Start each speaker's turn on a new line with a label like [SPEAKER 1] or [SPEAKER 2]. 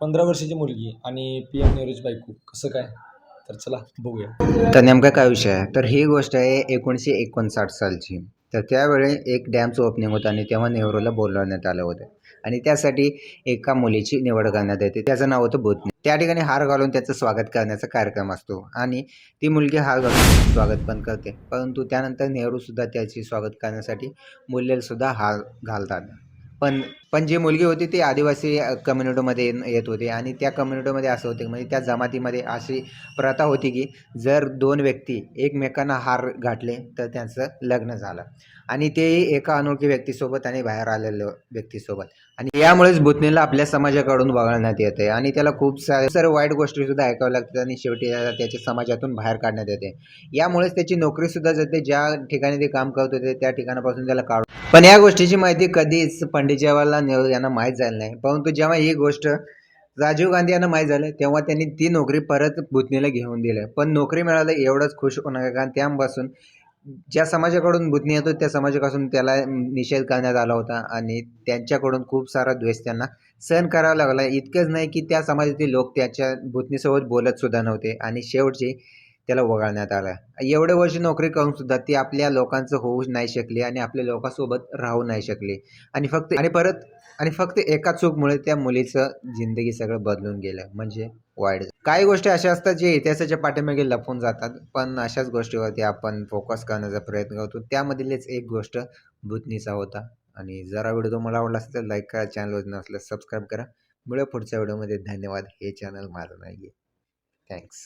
[SPEAKER 1] पंधरा वर्षाची मुलगी आणि पी एम नेहरूची बायको. कसं काय? तर चला बघूया.
[SPEAKER 2] तर नेमका काय विषय आहे? तर ही गोष्ट आहे एकोणीसशे एकोणसाठ सालची. तर त्यावेळी एक डॅमचं ओपनिंग होतं आणि तेव्हा नेहरूला बोलवण्यात आलं होतं. आणि त्यासाठी एका मुलीची निवड करण्यात येते. त्याचं नाव होतं बुधनी. त्या ठिकाणी हार घालून त्याचं स्वागत करण्याचा कार्यक्रम असतो. आणि ती मुलगी हार घालून स्वागत पण करते. परंतु त्यानंतर नेहरूसुद्धा त्याची स्वागत करण्यासाठी मुलीलासुद्धा हार घालतात. पण पण जी मुलगी होती ती आदिवासी कम्युनिटीमध्ये येत होती. आणि त्या कम्युनिटीमध्ये असं होते म्हणजे त्या जमातीमध्ये अशी प्रथा होती की जर दोन व्यक्ती एकमेकांना हार घातले तर त्यांचं लग्न झालं. आणि तेही एका अनोळखी व्यक्तीसोबत आणि बाहेर आलेलं व्यक्तीसोबत. आणि यामुळेच भूतनेला आपल्या समाजाकडून वगळण्यात येते आणि त्याला खूप सारे सर्व वाईट गोष्टीसुद्धा ऐकाव्या लागतात आणि शेवटी त्याला त्याच्या समाजातून बाहेर काढण्यात येते. यामुळेच त्याची नोकरीसुद्धा जाते. ज्या ठिकाणी ते काम करत होते त्या ठिकाणापासून त्याला काढून पण या गोष्टीची माहिती कधीच पंडित जवाहरलाल नेहरू यांना माहीत झालं नाही. परंतु जेव्हा ही गोष्ट राजीव गांधी यांना माहीत झालं तेव्हा त्यांनी ती नोकरी परत भूतनीला घेऊन दिली. पण नोकरी मिळालं एवढंच खुश होणार आहे, कारण त्यापासून ज्या समाजाकडून भूतनी येतो त्या समाजापासून त्याला निषेध करण्यात आला होता आणि त्यांच्याकडून खूप सारा द्वेष त्यांना सहन करावा लागला. इतकंच नाही की त्या समाजातील लोक त्याच्या भूतनीसोबत बोलत सुद्धा नव्हते. आणि शेवटची त्याला वगळण्यात आलं. एवढे वर्ष नोकरी करून सुद्धा ती आपल्या लोकांचं होऊ नाही शकली आणि आपल्या लोकांसोबत राहू नाही शकली. आणि फक्त आणि परत आणि फक्त एका चूकमुळे त्या मुलीचं जिंदगी सगळं बदलून गेलं. म्हणजे वाईट. काही गोष्टी अशा असतात जे इतिहासाच्या पाठीमागे लपून जातात पण अशाच गोष्टीवरती आपण फोकस करण्याचा प्रयत्न करतो. त्यामधीलच एक गोष्ट भूतनीचा होता. आणि जरा व्हिडिओ तुम्हाला आवडला असेल तर लाईक करा चॅनलवर नसल्यास सबस्क्राईब करा. मिळूया पुढच्या व्हिडिओमध्ये. धन्यवाद. हे चॅनल माझं नाही आहे थँक्स